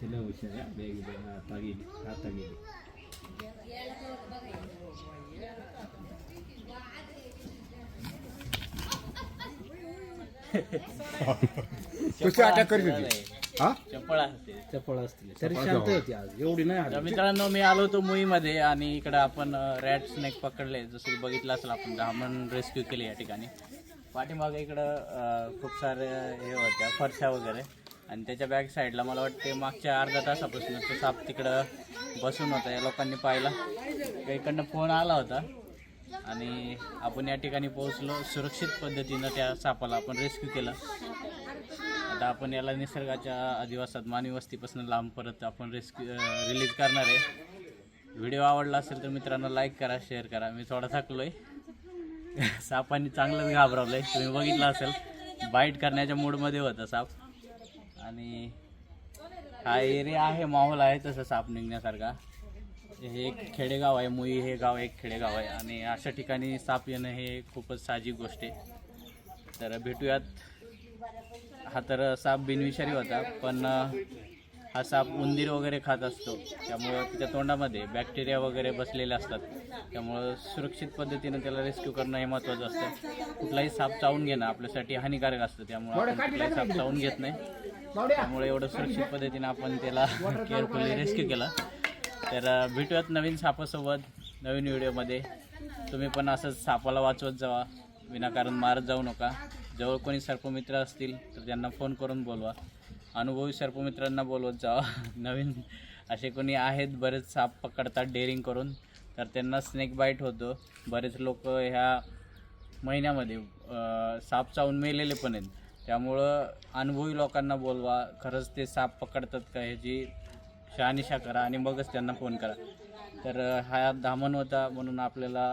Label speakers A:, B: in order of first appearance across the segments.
A: ತಿನ್ನ ಹುಷಾರ ಬೇಗ ಬೇಗ ತಗೀಲಿ ಆ
B: ತಗೀಲಿ ಖುಷಿ ಆಟ ಕರಿತೀವಿ हा?
C: चपळ असते.
A: चपळ असतील तरी शांत होती आज. एवढी नाही
C: तर. मित्रांनो मी आलो होतो मुईमध्ये आणि इकडं आपण रॅट स्नेक पकडले. जसं की बघितलं असेल आपण धामण रेस्क्यू केली या ठिकाणी. पाठीमागे इकडं अं, खूप सारे हे होत्या फरशा वगैरे. आणि त्याच्या बॅक साईडला मला वाटते मागच्या अर्धा तासापासून तो साप तिकडं बसून होता या लोकांनी पाहिला. तर इकडनं फोन आला होता. आणि आपण या ठिकाणी पोहोचलो. सुरक्षित पद्धतीनं त्या सापाला आपण रेस्क्यू केलं. आता आपण याला निसर्गाच्या अधिवासात मानवी वस्तीपासून लांब परत आपण रेस्क्यू रिलीज करणार आहे. व्हिडिओ आवडला असेल तर मित्रांनो लाईक करा शेअर करा. मी थोडा थकलो आहे सापांनी चांगलंच आहे तुम्ही बघितलं असेल बाईट करण्याच्या मूडमध्ये होता साप. आणि हा एरिया आहे माहोल आहे तसं साप निघण्यासारखा. हे एक खेडेगाव आहे मुई हे गाव एक खेडेगाव आहे. आणि अशा ठिकाणी साप येणं हे खूपच साहजिक गोष्ट आहे. तर भेटूयात. हा तर साप बिनविषारी होता पण हा साप उंदीर वगैरे खात असतो. त्यामुळं त्याच्या तोंडामध्ये बॅक्टेरिया वगैरे बसलेले असतात. त्यामुळं सुरक्षित पद्धतीनं त्याला रेस्क्यू करणं हे महत्त्वाचं असतं. कुठलाही साप चावून घेणं आपल्यासाठी हानिकारक असतं. त्यामुळे कुठलाही साप चावून घेत नाही. त्यामुळे एवढं सुरक्षित पद्धतीनं आपण त्याला केअरफुली रेस्क्यू केला. तर भेटूयात नवीन सापासोबत नवीन व्हिडिओमध्ये. तुम्ही पण असंच सापाला वाचवत जावा. विनाकारण मारत जाऊ नका. जवळ कोणी सर्पमित्र असतील तर त्यांना फोन करून बोलवा. अनुभवी सर्पमित्रांना बोलवत जावा. नवीन असे कोणी आहेत बरेच साप पकडतात डेअरिंग करून. तर त्यांना स्नेक बाईट होतो. बरेच लोक ह्या महिन्यामध्ये साप चावून मेलेले पण आहेत. त्यामुळं अनुभवी लोकांना बोलवा. खरंच ते साप पकडतात का ह्याची शहानिशा करा आणि मगच त्यांना फोन करा. तर हा धामण होता म्हणून आपल्याला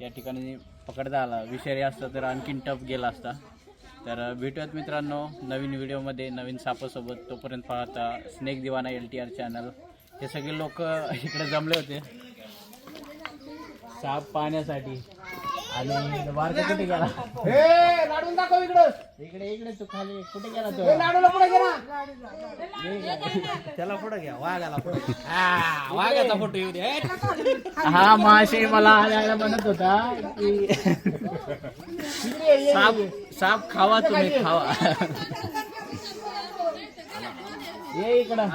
C: या ठिकाणी पकडता आला. विषारी असता तर आणखीन टफ गेला असता. तर भेटूयात मित्रांनो नवीन व्हिडिओमध्ये नवीन सापासोबत. तोपर्यंत पाहता snake Diwana L T R channel. हे सगळे लोक इकडे जमले होते. साप पाहण्यासाठी. आणि बारका कुठे गेला?
B: हे लाडून दाखव इकडं.
C: इकडे इकडे तू खाली. कुठे गेला तो?
B: हे लाडूला पुढे गेला.
A: त्याला पुढे घ्या वाघाला पुढे
B: वाघाचा फोटो येऊ दे.
C: हा माशी मला आल्याला म्हणत होता की साप साप खावा तुम्ही खावा. ये इकडं.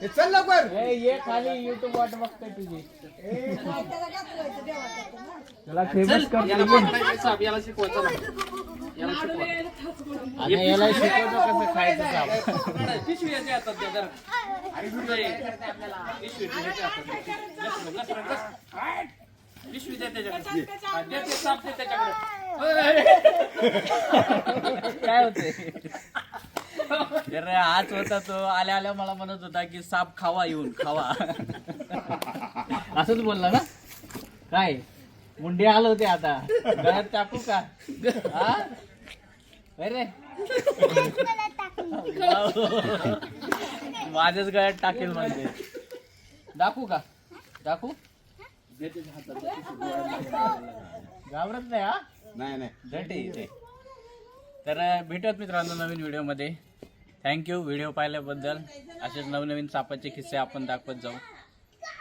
B: हे चल लवकर.
C: ए ये खाली युट्यूब वाट बघतोय तुझी. त्याला फेमस करतो याला शिकवतो कसं खायचं साप काय होते तर आज होता तो. आल्या आल्या मला म्हणत होता की साप खावा येऊन खावा. असंच बोलला ना? काय? मुंडे आलं होते आता. गळ्यात टाकू का? हा? अरे माझ्याच गळ्यात टाकेल म्हणते. दाखवू का? दाखवू? घाबरत नाही हा?
B: नाही नाही.
C: ते तर भेटत मित्रांनो नवीन व्हिडिओमध्ये. थँक्यू व्हिडिओ पाहिल्याबद्दल असेच नवनवीन सापाचे किस्से आपण दाखवत जाऊ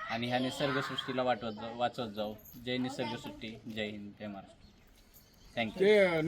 C: आणि ह्या निसर्गसृष्टीला वाटवत जाऊ वाचवत जाऊ. जय निसर्गसृष्टी जय हिंद. जय महाराष्ट्र. Thank you